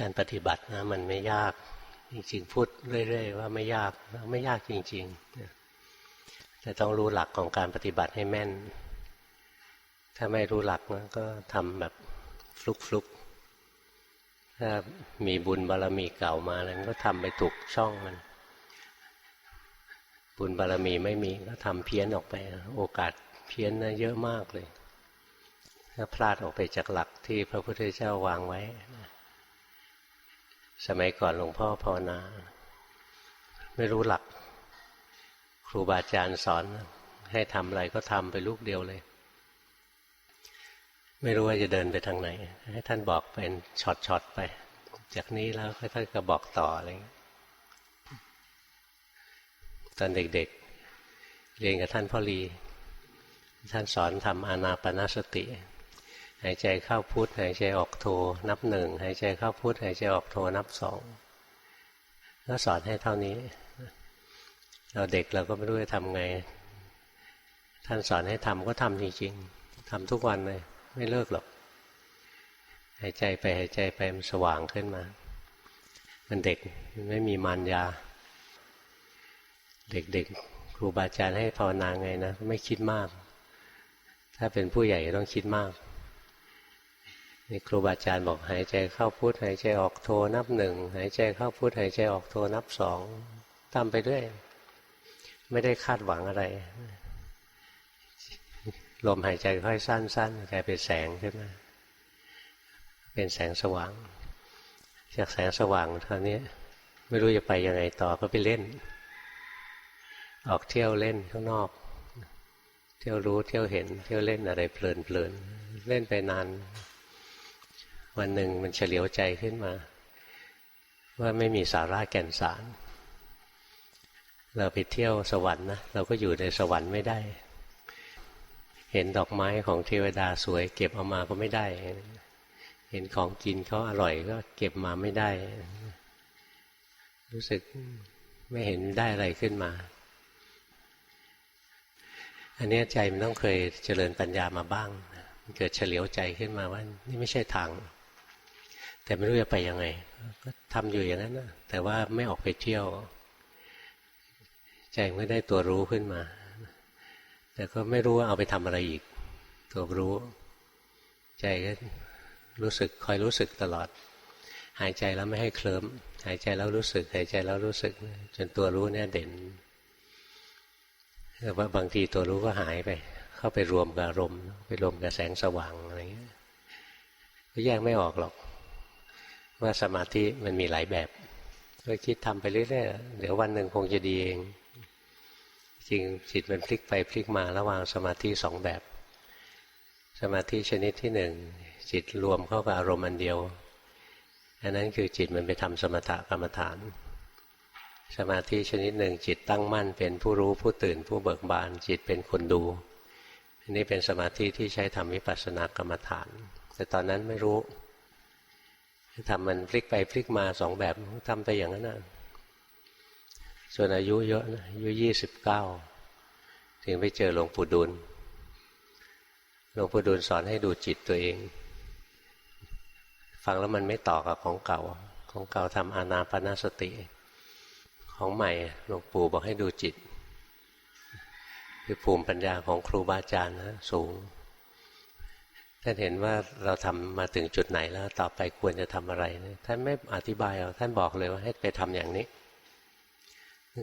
การปฏิบัตินะมันไม่ยาก จริงๆ พูดเรื่อยๆว่าไม่ยากไม่ยากจริงๆแต่ต้องรู้หลักของการปฏิบัติให้แม่น ถ้าไม่รู้หลักนะก็ทำแบบฟลุกๆ ถ้ามีบุญบารรมีเก่ามาแล้วก็ทำไปถูกช่องมัน บุญบารรมีไม่มีก็ทำเพี้ยนออกไป โอกาสเพี้ยนนะเยอะมากเลยถ้าพลาดออกไปจากหลักที่พระพุทธเจ้าวางไว้ สมัยก่อนหลวงพ่อภาวนา ไม่รู้หลัก ครูบาอาจารย์สอน ให้ทำอะไรก็ทำไปลูกเดียวเลย ไม่รู้ว่าจะเดินไปทางไหน ให้ท่านบอกเป็นช็อตๆไป จากนี้แล้วค่อยๆก็บอกต่ออะไรอย่างนี้ตอนเด็กๆ เรียนกับท่านพ่อรีท่านสอนทำอานาปนาสติ หายใจเข้าพุทหายใจออกโทนับหนึ่งหายใจเข้าพุทหายใจออกโทนับสองก็สอนให้เท่านี้ เราเด็กเราก็ไม่รู้จะทำไง ท่านสอนให้ทำก็ทำจริงๆทำทุกวันเลย ไม่เลิกหรอกหายใจไปหายใจไปมันสว่างขึ้นมา มันเด็กมันไม่มีมารยา เด็กๆครูบาอาจารย์ให้ภาวนาไงนะ ไม่คิดมาก ถ้าเป็นผู้ใหญ่ต้องคิดมาก นี่ครูบาอาจารย์บอกหายใจเข้าพุทหายใจออกโทนับหนึ่งหายใจเข้าพุทหายใจออกโทนับสองทำไปด้วย ไม่ได้คาดหวังอะไรลมหายใจค่อยสั้นๆกลายเป็นแสงขึ้นมาเป็นแสงสว่าง จากแสงสว่างเท่านี้ไม่รู้จะไปยังไงต่อก็ไปเล่น ออกเที่ยวเล่นข้างนอก เที่ยวรู้เที่ยวเห็น เที่ยวเล่นอะไรเพลินเพลินเล่นไปนาน วันหนึ่งมันเฉลียวใจขึ้นมา ว่าไม่มีสาระแก่นสาร เราไปเที่ยวสวรรค์นะเราก็อยู่ในสวรรค์ไม่ได้ เห็นดอกไม้ของเทวดาสวย เก็บเอามาก็ไม่ได้ เห็นของกินเขาอร่อยก็เก็บมาไม่ได้ รู้สึกไม่เห็นได้อะไรขึ้นมา อันนี้ใจมันต้องเคยเจริญปัญญามาบ้างเกิดเฉลียวใจขึ้นมาว่า นี่ไม่ใช่ทาง แต่ไม่รู้จะไปยังไงก็ทำอยู่อย่างนั้นนะแต่ว่าไม่ออกไปเที่ยว ใจไม่ได้ตัวรู้ขึ้นมา แต่ก็ไม่รู้ว่าเอาไปทำอะไรอีก ตัวรู้ ใจก็รู้สึกคอยรู้สึกตลอด หายใจแล้วไม่ให้เคลิ้มหายใจแล้วรู้สึก หายใจแล้วรู้สึก จนตัวรู้เนี่ยเด่นแต่ว่าบางทีตัวรู้ก็หายไป เข้าไปรวมกับอารมณ์ไปรวมกับแสงสว่างอะไรเงี้ยก็แยกไม่ออกหรอก ว่าสมาธิมันมีหลายแบบก็คิดทำไปเรื่อยๆเดี๋ยววันหนึ่งคงจะดีเอง จริงจิตมันพลิกไปพลิกมาระหว่างสมาธิสองแบบ สมาธิชนิดที่หนึ่งจิตรวมเข้ากับอารมณ์อันเดียวอันนั้นคือจิตมันไปทำสมถกรรมฐาน สมาธิชนิดหนึ่งจิตตั้งมั่นเป็นผู้รู้ผู้ตื่นผู้เบิกบาน จิตเป็นคนดูอันนี้เป็นสมาธิที่ใช้ทำวิปัสสนากรรมฐาน แต่ตอนนั้นไม่รู้ ทำมันพลิกไปพลิกมาสองแบบทำไปอย่างนั้นนะส่วนอายุเยอะนะอายุยี่สิบเก้าถึงไปเจอหลวงปู่ดูลหลวงปู่ดูลสอนให้ดูจิตตัวเอง ฟังแล้วมันไม่ต่อกับของเก่า ของเก่าทำอานาปนาสติ ของใหม่หลวงปู่บอกให้ดูจิต คือภูมิปัญญาของครูบาอาจารย์นะสูง ท่านเห็นว่าเราทำมาถึงจุดไหนแล้วต่อไปควรจะทำอะไร ท่านไม่อธิบายเอาท่านบอกเลยว่าให้ไปทำอย่างนี้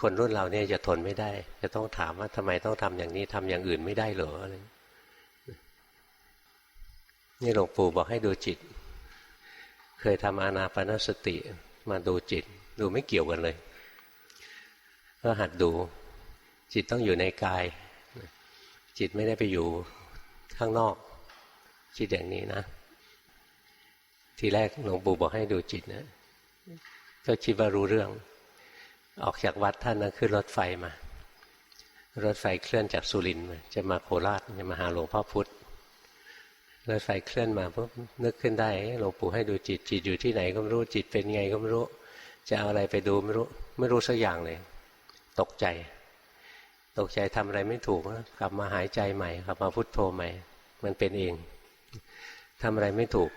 คนรุ่นเราเนี่ยจะทนไม่ได้ จะต้องถามว่าทำไมต้องทำอย่างนี้ทำอย่างอื่นไม่ได้เหรออะไรนี่หลวงปู่บอกให้ดูจิต เคยทำอานาปนสติมาดูจิต ดูไม่เกี่ยวกันเลย ก็หัดดู จิตต้องอยู่ในกาย จิตไม่ได้ไปอยู่ข้างนอก คิดอย่างนี้นะ ทีแรกหลวงปู่บอกให้ดูจิตนะ ก็คิดว่ารู้เรื่อง ออกจากวัดท่านนะขึ้นรถไฟมา รถไฟเคลื่อนจากสุรินทร์มาจะมาโคราชจะมาหาหลวงพ่อพุธรถไฟเคลื่อนมาปุ๊บนึกขึ้นได้หลวงปู่ให้ดูจิตจิตอยู่ที่ไหนก็ไม่รู้จิตเป็นไงก็ไม่รู้ จะเอาอะไรไปดูไม่รู้ไม่รู้สักอย่างเลย ตกใจ ตกใจทำอะไรไม่ถูกกลับมาหายใจใหม่กลับมาพุทโธใหม่ มันเป็นเอง ทำอะไรไม่ถูก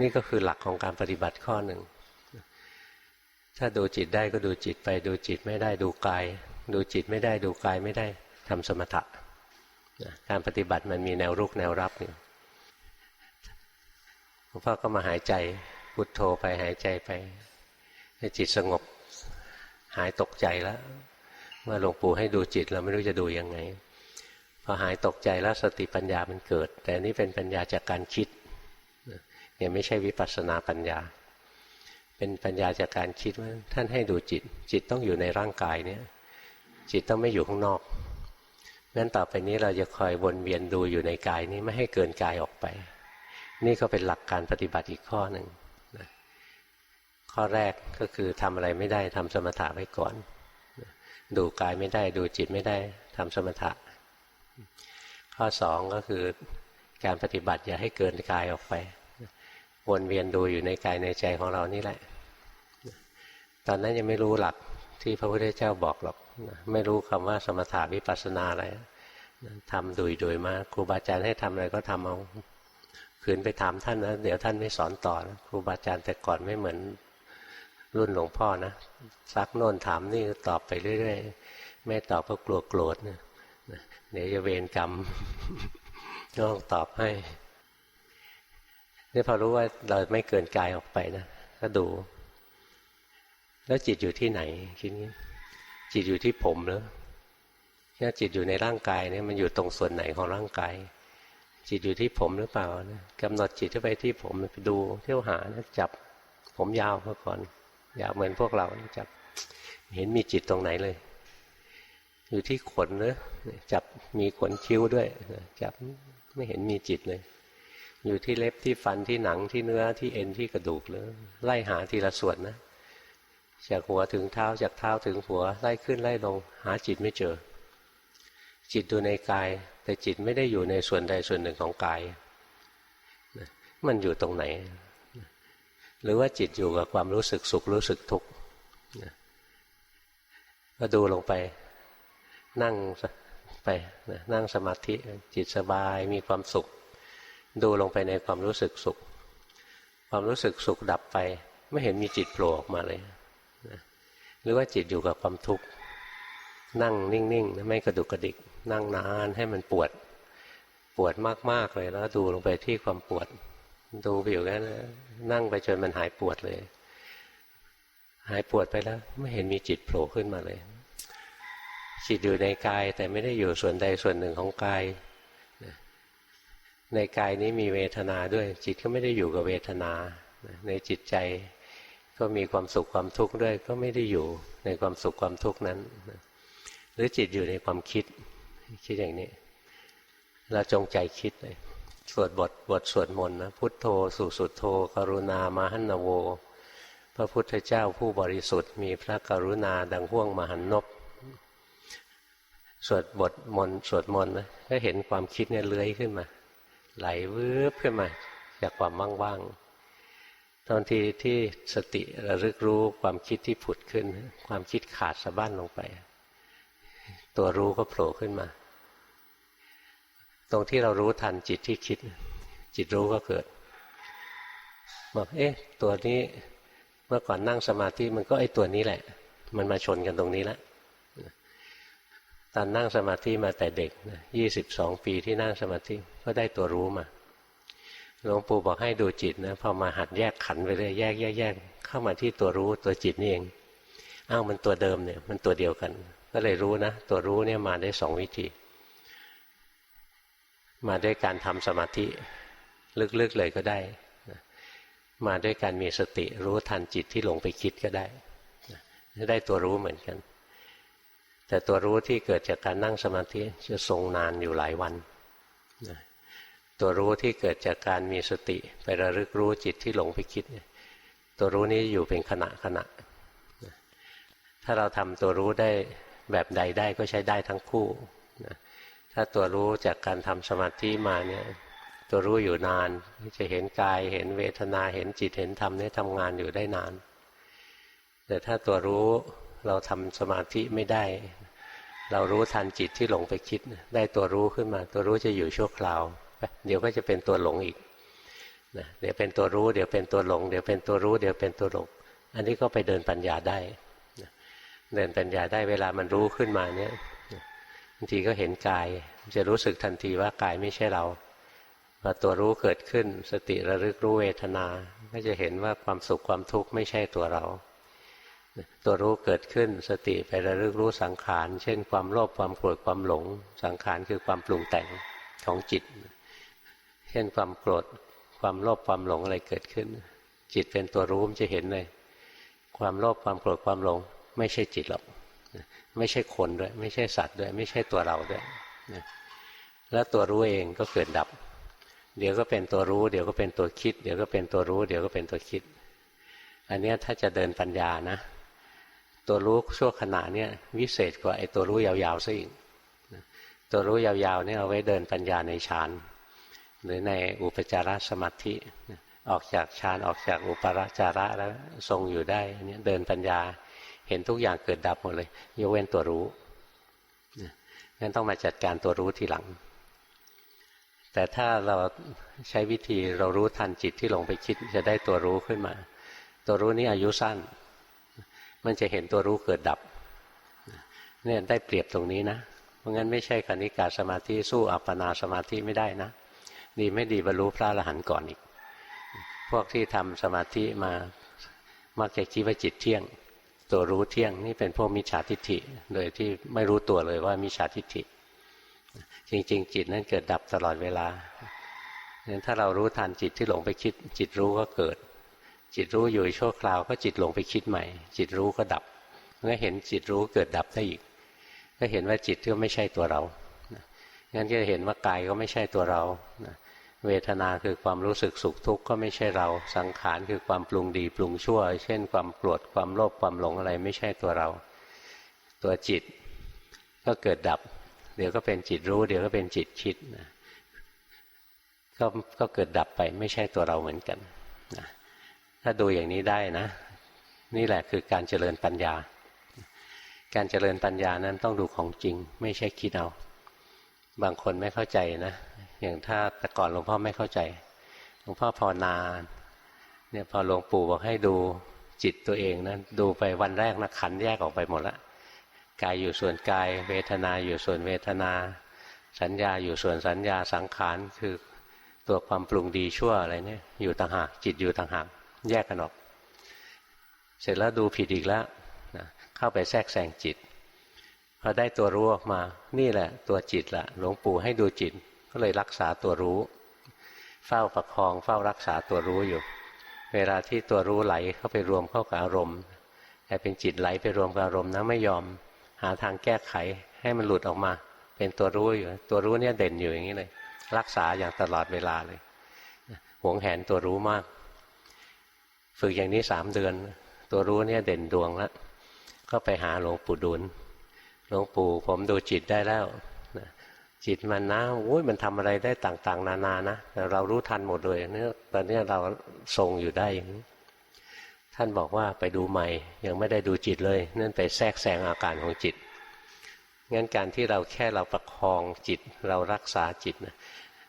นี่ก็คือหลักของการปฏิบัติข้อหนึ่ง ถ้าดูจิตได้ก็ดูจิตไป ดูจิตไม่ได้ดูกาย ดูจิตไม่ได้ดูกายไม่ได้ทำสมถะการปฏิบัติมันมีแนวรุกแนวรับอยู่หลวงพ่อก็มาหายใจพุทโธไปหายใจไปให้จิตสงบหายตกใจแล้วเมื่อหลวงปู่ให้ดูจิตเราไม่รู้จะดูยังไง พอหายตกใจแล้วสติปัญญามันเกิด แต่นี่เป็นปัญญาจากการคิดเนี่ยไม่ใช่วิปัสสนาปัญญา เป็นปัญญาจากการคิดว่าท่านให้ดูจิต จิตต้องอยู่ในร่างกายเนี่ยจิตต้องไม่อยู่ข้างนอกงั้นต่อไปนี้เราจะคอยวนเวียนดูอยู่ในกายนี้ไม่ให้เกินกายออกไป นี่ก็เป็นหลักการปฏิบัติอีกข้อหนึ่งนะข้อแรกก็คือทำอะไรไม่ได้ทำสมถะไว้ก่อน ดูกายไม่ได้ดูจิตไม่ได้ทำสมถะ ข้อสองก็คือการปฏิบัติอย่าให้เกินกายออกไป วนเวียนดูอยู่ในกายในใจของเรานี่แหละ ตอนนั้นยังไม่รู้หลักที่พระพุทธเจ้าบอกหรอก ไม่รู้คำว่าสมถาวิปัสสนาอะไรทำดุยดุยมาครูบาอาจารย์ให้ทำอะไรก็ทำเอาขืนไปถามท่านนะเดี๋ยวท่านไม่สอนต่อนะครูบาอาจารย์แต่ก่อนไม่เหมือนรุ่นหลวงพ่อนะซักโน่นถามนี่ตอบไปเรื่อยๆ ไม่ตอบเพราะกลัวโกรธนะ เดี๋ยวจะเวรกรรมต้องตอบให้นี่พอรู้ว่าเราไม่เกินกายออกไปนะก็ดู แล้วจิตอยู่ที่ไหนคิดนี้จิตอยู่ที่ผมหรือถ้าจิตอยู่ในร่างกายเนี่ยมันอยู่ตรงส่วนไหนของร่างกาย จิตอยู่ที่ผมหรือเปล่านะกำหนดจิตเข้าไปที่ผมไปดูเที่ยวหานะจับผมยาวเมื่อก่อน อยากเหมือนพวกเราจับ เห็นมีจิตตรงไหนเลย อยู่ที่ขนเนะจับมีขนคิ้วด้วยจับไม่เห็นมีจิตเลย อยู่ที่เล็บที่ฟันที่หนังที่เนื้อที่เอ็นที่กระดูกเลยไล่หาทีละส่วนนะจากหัวถึงเท้าจากเท้าถึงหัวไล่ขึ้นไล่ลง หาจิตไม่เจอ จิตดูในกาย แต่จิตไม่ได้อยู่ในส่วนใดส่วนหนึ่งของกายมันอยู่ตรงไหน หรือว่าจิตอยู่กับความรู้สึกสุขรู้สึกทุกข์ก็ดูลงไป นั่งไปนั่งสมาธิจิตสบายมีความสุข ดูลงไปในความรู้สึกสุข ความรู้สึกสุขดับไป ไม่เห็นมีจิตโผล่ออกมาเลยหรือว่าจิตอยู่กับความทุกข์นั่งนิ่งๆไม่กระดุกกระดิก นั่งนานให้มันปวด ปวดมากๆเลยแล้วดูลงไปที่ความปวด ดูไปอยู่นั้นนั่งไปจนมันหายปวดเลย หายปวดไปแล้ว ไม่เห็นมีจิตโผล่ขึ้นมาเลย จิตอยู่ในกาย แต่ไม่ได้อยู่ส่วนใดส่วนหนึ่งของกายในกายนี้มีเวทนาด้วย จิตก็ไม่ได้อยู่กับเวทนา ในจิตใจก็มีความสุขความทุกข์ด้วย ก็ไม่ได้อยู่ในความสุขความทุกข์นั้น หรือจิตอยู่ในความคิดคิดอย่างนี้เราจงใจคิดเลยสวดบทบทสวดมนต์นะพุทโธสุสุโธ กรุณามาหันโว พระพุทธเจ้าผู้บริสุทธิ์มีพระกรุณาดังห่วงมหันนบ สวดบทมนต์สวดมนต์นะก็เห็นความคิดเนี่ยเลื้อยขึ้นมา ไหลวืบขึ้นมา จากความว่างๆตอนที่ที่สติระลึกรู้ความคิดที่ผุดขึ้น ความคิดขาดสะบั้นลงไป ตัวรู้ก็โผล่ขึ้นมา ตรงที่เรารู้ทันจิตที่คิด จิตรู้ก็เกิดบอกเอ๊ะ ตัวนี้เมื่อก่อนนั่งสมาธิมันก็ไอ้ตัวนี้แหละ มันมาชนกันตรงนี้แล้ว ตอนนั่งสมาธิมาแต่เด็กยี่สิบสองปีที่นั่งสมาธิก็ได้ตัวรู้มา หลวงปู่บอกให้ดูจิตนะพอมาหัดแยกขันไปเรื่อยแยกแยกแยกเข้ามาที่ตัวรู้ตัวจิตนี่เองอ้าวมันตัวเดิมเนี่ย มันตัวเดียวกัน ก็เลยรู้นะ ตัวรู้เนี่ยมาได้สองวิธี มาด้วยการทำสมาธิ ลึกๆเลยก็ได้ มาด้วยการมีสติรู้ทันจิตที่หลงไปคิดก็ได้ได้ตัวรู้เหมือนกัน แต่ตัวรู้ที่เกิดจากการนั่งสมาธิจะทรงนานอยู่หลายวันตัวรู้ที่เกิดจากการมีสติ ไประลึกรู้จิตที่หลงไปคิดตัวรู้นี้อยู่เป็นขณะขณะ ถ้าเราทำตัวรู้ได้แบบใดได้ก็ใช้ได้ทั้งคู่ถ้าตัวรู้จากการทำสมาธิมาเนี่ยตัวรู้อยู่นาน จะเห็นกายเห็นเวทนาเห็นจิตเห็นธรรมนี่ทำงานอยู่ได้นาน แต่ถ้าตัวรู้เราทำสมาธิไม่ได้ เรารู้ทันจิตที่หลงไปคิด ได้ตัวรู้ขึ้นมา ตัวรู้จะอยู่ชั่วคราว เดี๋ยวก็จะเป็นตัวหลงอีกนะเดี๋ยวเป็นตัวรู้ เดี๋ยวเป็นตัวหลง เดี๋ยวเป็นตัวรู้เดี๋ยวเป็นตัวหลง อันนี้ก็ไปเดินปัญญาได้เดินปัญญาได้เวลามันรู้ขึ้นมาเนี่ยบางทีก็เห็นกายจะรู้สึกทันทีว่ากายไม่ใช่เราพอตัวรู้เกิดขึ้น สติระลึกรู้เวทนา ก็จะเห็นว่าความสุขความทุกข์ไม่ใช่ตัวเรา ตัวรู้เกิดขึ้นสติไประลึกรู้สังขาร เช่นความโลภความโกรธความหลง สังขารคือความปรุงแต่งของจิต เช่นความโกรธความโลภความหลงอะไรเกิดขึ้น จิตเป็นตัวรู้มันจะเห็นเลย ความโลภความโกรธความหลง ไม่ใช่จิตหรอกไม่ใช่คนด้วย ไม่ใช่สัตว์ด้วย ไม่ใช่ตัวเราด้วยแล้วตัวรู้เองก็เกิดดับ เดี๋ยวก็เป็นตัวรู้ เดี๋ยวก็เป็นตัวคิด เดี๋ยวก็เป็นตัวรู้ เดี๋ยวก็เป็นตัวคิด อันนี้ถ้าจะเดินปัญญานะ ตัวรู้ชั่วขณะเนี่ยวิเศษกว่าไอ้ตัวรู้ยาวๆซะอีกตัวรู้ยาวๆเนี่ยเอาไว้เดินปัญญาในฌานหรือในอุปจารสมาธิออกจากฌานออกจากอุปราจาระแล้วทรงอยู่ได้เนี่ยเดินปัญญาเห็นทุกอย่างเกิดดับหมดเลยยกเว้นตัวรู้งั้นต้องมาจัดการตัวรู้ทีหลัง แต่ถ้าเราใช้วิธีเรารู้ทันจิตที่ลงไปคิดจะได้ตัวรู้ขึ้นมา ตัวรู้นี้อายุสั้น มันจะเห็นตัวรู้เกิดดับเนี่ยได้เปรียบตรงนี้นะเพราะงั้นไม่ใช่คณิกาสมาธิสู้อัปปนาสมาธิไม่ได้นะดีไม่ดีบรรลุพระอรหันต์ก่อนอีก พวกที่ทำสมาธิมามักจะคิดว่าจิตเที่ยง ตัวรู้เที่ยงนี่เป็นพวกมิจฉาทิฏฐิโดยที่ไม่รู้ตัวเลยว่ามิจฉาทิฏฐิ จริงๆ จิตนั้นเกิดดับตลอดเวลางั้นถ้าเรารู้ทันจิตที่หลงไปคิดจิตรู้ก็เกิด จิตรู้อยู่ชั่วคราวก็จิตหลงไปคิดใหม่ จิตรู้ก็ดับก็เห็นจิตรู้เกิดดับได้อีก ก็เห็นว่าจิตก็ไม่ใช่ตัวเรางั้นก็เห็นว่ากายก็ไม่ใช่ตัวเราเวทนาคือความรู้สึกสุขทุกข์ก็ไม่ใช่เรา สังขารคือความปรุงดีปรุงชั่ว เช่น ความโกรธความโลภความหลงอะไรไม่ใช่ตัวเรา ตัวจิตก็เกิดดับ เดี๋ยวก็เป็นจิตรู้ เดี๋ยวก็เป็นจิตคิดนะก็ก็เกิดดับไปไม่ใช่ตัวเราเหมือนกันนะ ถ้าดูอย่างนี้ได้นะ นี่แหละคือการเจริญปัญญา การเจริญปัญญานั้นต้องดูของจริง ไม่ใช่คิดเอา บางคนไม่เข้าใจนะ อย่างถ้าแต่ก่อนหลวงพ่อไม่เข้าใจ หลวงพ่อภาวนาเนี่ยพอหลวงปู่บอกให้ดูจิตตัวเองนะดูไปวันแรกนะขันแยกออกไปหมดละกายอยู่ส่วนกาย เวทนาอยู่ส่วนเวทนา สัญญาอยู่ส่วนสัญญาสังขารคือตัวความปรุงดีชั่วอะไรเนี่ยอยู่ต่างหากจิตอยู่ต่างหาก แยกกันออก เสร็จแล้วดูผิดอีกแล้วนะเข้าไปแทรกแซงจิตพอได้ตัวรู้ออกมา นี่แหละ ตัวจิตละหลวงปู่ให้ดูจิต ก็เลยรักษาตัวรู้ เฝ้าประคอง เฝ้ารักษาตัวรู้อยู่ เวลาที่ตัวรู้ไหลเข้าไปรวมเข้ากับอารมณ์แต่เป็นจิตไหลไปรวมกับอารมณ์นะไม่ยอมหาทางแก้ไขให้มันหลุดออกมา เป็นตัวรู้อยู่ ตัวรู้เนี่ยเด่นอยู่อย่างนี้เลย รักษาอย่างตลอดเวลาเลยหวงแหนตัวรู้มาก ฝึกอย่างนี้สามเดือน ตัวรู้เนี่ยเด่นดวงแล้วก็ไปหาหลวงปู่ดุลหลวงปู่ผมดูจิตได้แล้วจิตมันนะโอ้ยมันทำอะไรได้ต่างๆ นานานะแต่เรารู้ทันหมดเลยเนี่ยตอนนี้เราทรงอยู่ได้อย่างนี้ท่านบอกว่าไปดูใหม่ ยังไม่ได้ดูจิตเลย นั่นไปแทรกแซงอาการของจิตงั้นการที่เราแค่เราประคองจิต เรารักษาจิตนะ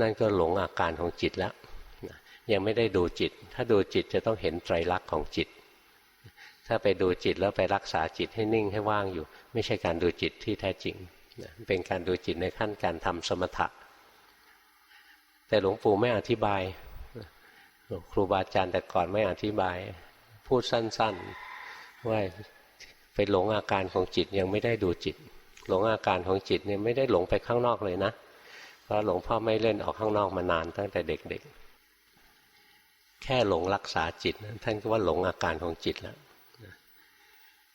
นั่นก็หลงอาการของจิตแล้ว ยังไม่ได้ดูจิต ถ้าดูจิตจะต้องเห็นไตรลักษณ์ของจิต ถ้าไปดูจิตแล้วไปรักษาจิตให้นิ่งให้ว่างอยู่ ไม่ใช่การดูจิตที่แท้จริงเป็นการดูจิตในขั้นการทำสมถะ แต่หลวงปู่ไม่อธิบายครูบาอาจารย์แต่ก่อนไม่อธิบาย พูดสั้นๆว่าไปหลงอาการของจิตยังไม่ได้ดูจิต หลงอาการของจิตเนี่ยไม่ได้หลงไปข้างนอกเลยนะเพราะหลวงพ่อไม่เล่นออกข้างนอกมานานตั้งแต่เด็กๆ แค่หลงรักษาจิต ท่านก็ว่าหลงอาการของจิตแล้ว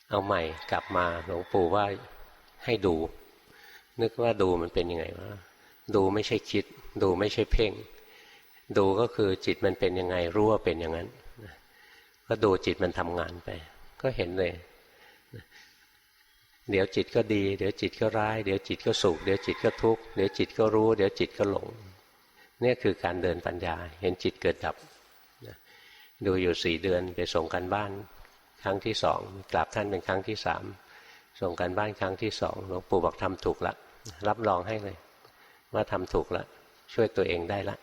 เอาใหม่กลับมาหลวงปู่ว่าให้ดู นึกว่าดูมันเป็นยังไงวะดูไม่ใช่คิด ดูไม่ใช่เพ่ง ดูก็คือจิตมันเป็นยังไงรู้ว่าเป็นอย่างนั้นก็ดูจิตมันทำงานไป ก็เห็นเลย เดี๋ยวจิตก็ดี เดี๋ยวจิตก็ร้าย เดี๋ยวจิตก็สุข เดี๋ยวจิตก็ทุกข์ เดี๋ยวจิตก็รู้ เดี๋ยวจิตก็หลง เนี่ยคือการเดินปัญญา เห็นจิตเกิดดับ ดูอยู่สี่เดือนไปส่งกันบ้านครั้งที่สองกราบท่านเป็นครั้งที่สามส่งกันบ้านครั้งที่สองหลวงปู่บอกทำถูกละรับรองให้เลย ว่าทำถูกละช่วยตัวเองได้ละ